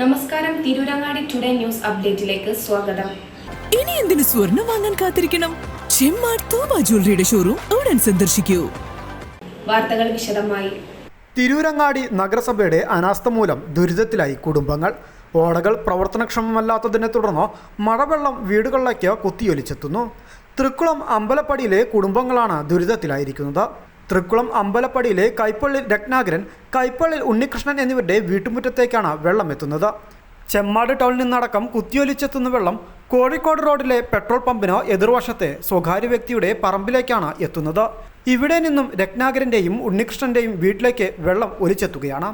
നമസ്കാരം Tirurangadi today news അപ്ഡേറ്റിലേക്ക് സ്വാഗതം. ഇനി എന്തിനു സ്വർണം വാങ്ങാൻ കാത്തിരിക്കണം? ചെമ്മാട് തോമ ജ്വല്ലറിയുടെ ഷോറൂം ഉടൻ സന്ദർശിക്കൂ. വാർത്തകൾ വിശദമായി. തിരൂരങ്ങാടി നഗരസഭയുടെ അനാസ്ഥ മൂലം ദുരിതത്തിലായി കുടുംബങ്ങൾ. ഓടകൾ പ്രവർത്തനക്ഷമമല്ലാത്തതിനെ തുടർന്ന് മഴവെള്ളം വീടുകളിലേക്ക് കുത്തിയൊലിച്ചെത്തുന്നു. തൃക്കുളം അമ്പലപ്പടിയിലെ കുടുംബങ്ങളാണ് ദുരിതത്തിലായിരിക്കുന്നത്. തൃക്കുളം അമ്പലപ്പടിയിലെ കൈപ്പള്ളി രത്നാകരൻ കൈപ്പള്ളി ഉണ്ണികൃഷ്ണൻ എന്നിവരുടെ വീട്ടുമുറ്റത്തേക്കാണ് വെള്ളം എത്തുന്നത്. ചെമ്മാട് ടൗണിൽ നിന്നടക്കം കുത്തിയൊലിച്ചെത്തുന്ന വെള്ളം കോഴിക്കോട് റോഡിലെ പെട്രോൾ പമ്പിനോ എതിർവശത്തെ സ്വകാര്യ വ്യക്തിയുടെ പറമ്പിലേക്കാണ് എത്തുന്നത്. ഇവിടെ നിന്നും രത്നാകരന്റെയും ഉണ്ണികൃഷ്ണന്റെയും വീട്ടിലേക്ക് വെള്ളം ഒലിച്ചെത്തുകയാണ്.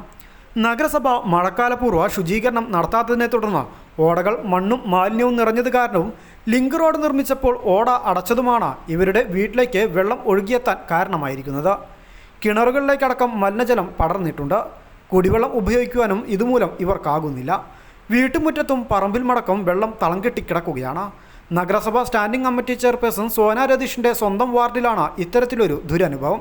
നഗരസഭ മഴക്കാലപൂർവ ശുചീകരണം നടത്താത്തതിനെ തുടർന്ന് ഓടകൾ മണ്ണും മാലിന്യവും നിറഞ്ഞത് കാരണവും ലിങ്ക് റോഡ് നിർമ്മിച്ചപ്പോൾ ഓട അടച്ചതുമാണ് ഇവരുടെ വീട്ടിലേക്ക് വെള്ളം ഒഴുകിയെത്താൻ കാരണമായിരിക്കുന്നത്. കിണറുകളിലേക്കടക്കം മലിനജലം പടർന്നിട്ടുണ്ട്. കുടിവെള്ളം ഉപയോഗിക്കുവാനും ഇതുമൂലം ഇവർക്കാകുന്നില്ല. വീട്ടുമുറ്റത്തും പറമ്പിൽ മടക്കം വെള്ളം തളം കെട്ടി കിടക്കുകയാണ് നഗരസഭ സ്റ്റാൻഡിംഗ് കമ്മിറ്റി ചെയർപേഴ്സൺ സോന രതീഷിന്റെ സ്വന്തം വാർഡിലാണ് ഇത്തരത്തിലൊരു ദുരനുഭവം.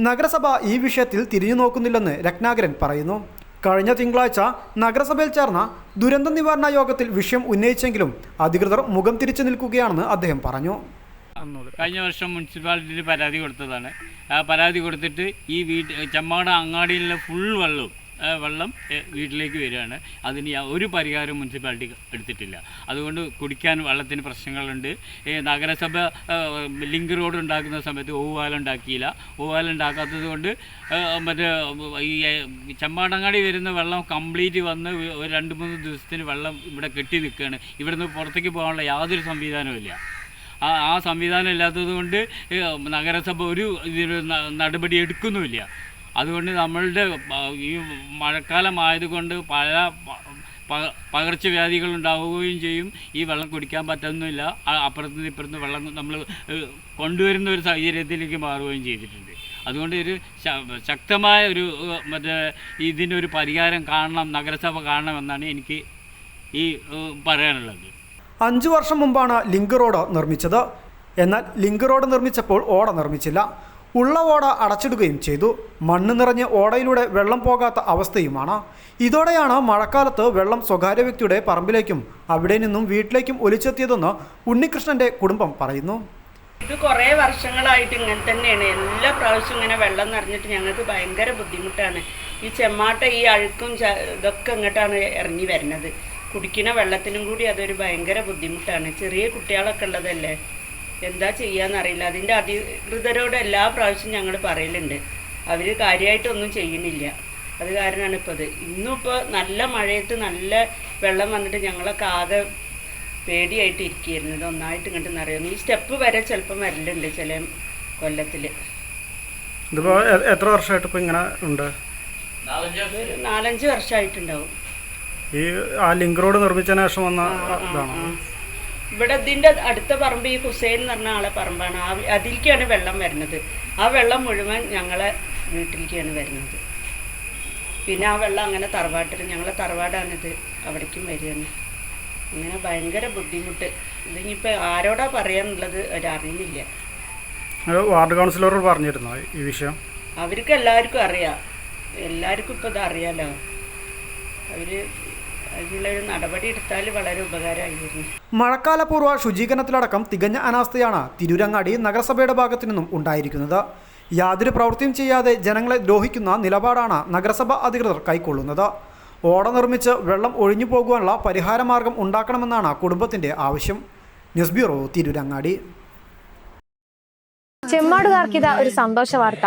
നഗരസഭ ഈ വിഷയത്തിൽ തിരിഞ്ഞു നോക്കുന്നില്ലെന്ന് രത്നാകരൻ പറയുന്നു. കഴിഞ്ഞ തിങ്കളാഴ്ച നഗരസഭയിൽ ചേർന്ന ദുരന്ത നിവാരണ യോഗത്തിൽ വിഷയം ഉന്നയിച്ചെങ്കിലും അധികൃതർ മുഖം തിരിച്ചു നിൽക്കുകയാണെന്ന് അദ്ദേഹം പറഞ്ഞു. കഴിഞ്ഞ വർഷം മുനിസിപ്പാലിറ്റിയിൽ പരാതി കൊടുത്തതാണ്. ആ പരാതി കൊടുത്തിട്ട് ഈ വീട്ട് ചെമ്മാട അങ്ങാടിയിലെ ഫുൾ വെള്ളവും വെള്ളം വീട്ടിലേക്ക് വരികയാണ്. അതിന് ഒരു പരിഹാരം മുനിസിപ്പാലിറ്റി എടുത്തിട്ടില്ല. അതുകൊണ്ട് കുടിക്കാൻ വെള്ളത്തിന് പ്രശ്നങ്ങളുണ്ട്. നഗരസഭ ലിങ്ക് റോഡ് ഉണ്ടാക്കുന്ന സമയത്ത് ഓവാല ഉണ്ടാക്കിയില്ല. ഓവാല ഉണ്ടാക്കാത്തത് കൊണ്ട് മറ്റേ ഈ ചെമ്പാടങ്ങാടി വരുന്ന വെള്ളം കംപ്ലീറ്റ് വന്ന് ഒരു രണ്ട് മൂന്ന് ദിവസത്തിന് വെള്ളം ഇവിടെ കെട്ടി നിൽക്കുകയാണ്. ഇവിടുന്ന് പുറത്തേക്ക് പോകാനുള്ള യാതൊരു സംവിധാനവും ഇല്ല. ആ സംവിധാനം ഇല്ലാത്തത് കൊണ്ട് നഗരസഭ ഒരു നടപടി എടുക്കുന്നുമില്ല. അതുകൊണ്ട് നമ്മളുടെ ഈ മഴക്കാലമായതുകൊണ്ട് പല പ- പ- പകർച്ചവ്യാധികൾ ഉണ്ടാവുകയും ചെയ്യും. ഈ വെള്ളം കുടിക്കാൻ പറ്റുന്നില്ല. അപ്പുറത്ത് നിന്ന് ഇപ്പുറത്ത് വെള്ളം നമ്മൾ കൊണ്ടുവരുന്ന ഒരു സാഹചര്യത്തിലേക്ക് മാറുകയും ചെയ്തിട്ടുണ്ട്. അതുകൊണ്ട് ഒരു ശക്തമായ ഒരു മറ്റേ മറ്റേ ഒരു പരിഹാരം കാണണം നഗരസഭ കാണണമെന്നാണ് എനിക്ക് ഈ പറയാനുള്ളത്. അഞ്ചു വർഷം മുമ്പാണ് ലിങ്ക് റോഡ് നിർമ്മിച്ചത്. എന്നാൽ ലിങ്ക് റോഡ് നിർമ്മിച്ചപ്പോൾ ഓട നിർമ്മിച്ചില്ല. ഉള്ള ഓട അടച്ചിടുകയും ചെയ്തു. മണ്ണ് നിറഞ്ഞ് ഓടയിലൂടെ വെള്ളം പോകാത്ത അവസ്ഥയുമാണ്. ഇതോടെയാണ് മഴക്കാലത്ത് വെള്ളം സ്വകാര്യ വ്യക്തിയുടെ പറമ്പിലേക്കും അവിടെ നിന്നും വീട്ടിലേക്കും ഒലിച്ചെത്തിയതെന്ന് ഉണ്ണികൃഷ്ണന്റെ കുടുംബം പറയുന്നു. ഇത് കുറേ വർഷങ്ങളായിട്ട് ഇങ്ങനെ തന്നെയാണ്. എല്ലാ പ്രാവശ്യവും ഇങ്ങനെ വെള്ളം നിറഞ്ഞിട്ട് ഞങ്ങൾക്ക് ഭയങ്കര ബുദ്ധിമുട്ടാണ്. ഈ ചെമ്മാട്ട ഈ അഴുക്കും ഇതൊക്കെ ഇങ്ങോട്ടാണ് ഇറങ്ങി വരുന്നത്. കുടിക്കുന്ന വെള്ളത്തിനും കൂടി അതൊരു ഭയങ്കര ബുദ്ധിമുട്ടാണ്. ചെറിയ കുട്ടികളൊക്കെ ഉള്ളതല്ലേ? എന്താ ചെയ്യാന്നറിയില്ല അതിന്റെ അധികൃതരോട് എല്ലാ പ്രാവശ്യം ഞങ്ങൾ പറയലുണ്ട്. അവർ കാര്യമായിട്ടൊന്നും ചെയ്യുന്നില്ല. അത് കാരണമാണ് ഇപ്പോൾ ഇത് ഇന്നിപ്പോൾ നല്ല മഴയത്ത് നല്ല വെള്ളം വന്നിട്ട് ഞങ്ങളൊക്കെ ആകെ പേടിയായിട്ട് ഇരിക്കുകയായിരുന്നു ഇത് ഒന്നായിട്ട് ഇങ്ങോട്ട് നിറയുന്നു ഈ സ്റ്റെപ്പ് വരെ ചിലപ്പം വരലുണ്ട് ചില കൊല്ലത്തിൽ ഇതിപ്പോൾ എത്ര വർഷമായിട്ട് ഇപ്പോൾ ഇങ്ങനെ ഉണ്ട്? ഒരു നാലഞ്ച് വർഷമായിട്ടുണ്ടാവും. ഈ ആ ലിങ്ക് റോഡ് നിർമ്മിച്ചതിന് ശേഷം വന്ന ആ. ഇവിടെ ഇതിന്റെ അടുത്ത പറമ്പ് ഈ ഹുസൈൻ എന്ന് പറഞ്ഞ ആളെ പറമ്പാണ്. ആ അതിലേക്കാണ് വെള്ളം വരുന്നത്. ആ വെള്ളം മുഴുവൻ ഞങ്ങളെ വീട്ടിലേക്കാണ് വരുന്നത്. പിന്നെ ആ വെള്ളം അങ്ങനെ തറവാട്ടിൽ ഞങ്ങളെ തറവാടാണിത്. അവിടേക്കും വരികയാണ്. അങ്ങനെ ഭയങ്കര ബുദ്ധിമുട്ട്. ഇതിനിപ്പോൾ ആരോടാ പറയാന്നുള്ളത് അവരറിയുന്നില്ല വാർഡ് കൗൺസിലറോട് പറഞ്ഞിരുന്നു ഈ വിഷയം? അവർക്ക് എല്ലാവർക്കും അറിയാം. എല്ലാവർക്കും ഇപ്പോൾ ഇത് അറിയാലോ. അവർ അതിനുള്ളൊരു നടപടി എടുത്താൽ വളരെ ഉപകാരമായിരുന്നു. മഴക്കാലപൂർവ ശുചീകരണത്തിലടക്കം തികഞ്ഞ അനാസ്ഥയാണ് തിരൂരങ്ങാടി നഗരസഭയുടെ ഭാഗത്തു നിന്നും ഉണ്ടായിരിക്കുന്നത്. യാതൊരു പ്രവൃത്തിയും ചെയ്യാതെ ജനങ്ങളെ ദ്രോഹിക്കുന്ന നിലപാടാണ് നഗരസഭ അധികൃതർ കൈക്കൊള്ളുന്നത്. ഓട നിർമ്മിച്ച് വെള്ളം ഒഴിഞ്ഞു പോകുവാനുള്ള പരിഹാരമാർഗം ഉണ്ടാക്കണമെന്നാണ് കുടുംബത്തിന്റെ ആവശ്യം. News bureau Tirurangadi. ചെമ്മാടുകാർക്കിത ഒരു സന്തോഷ വാർത്ത.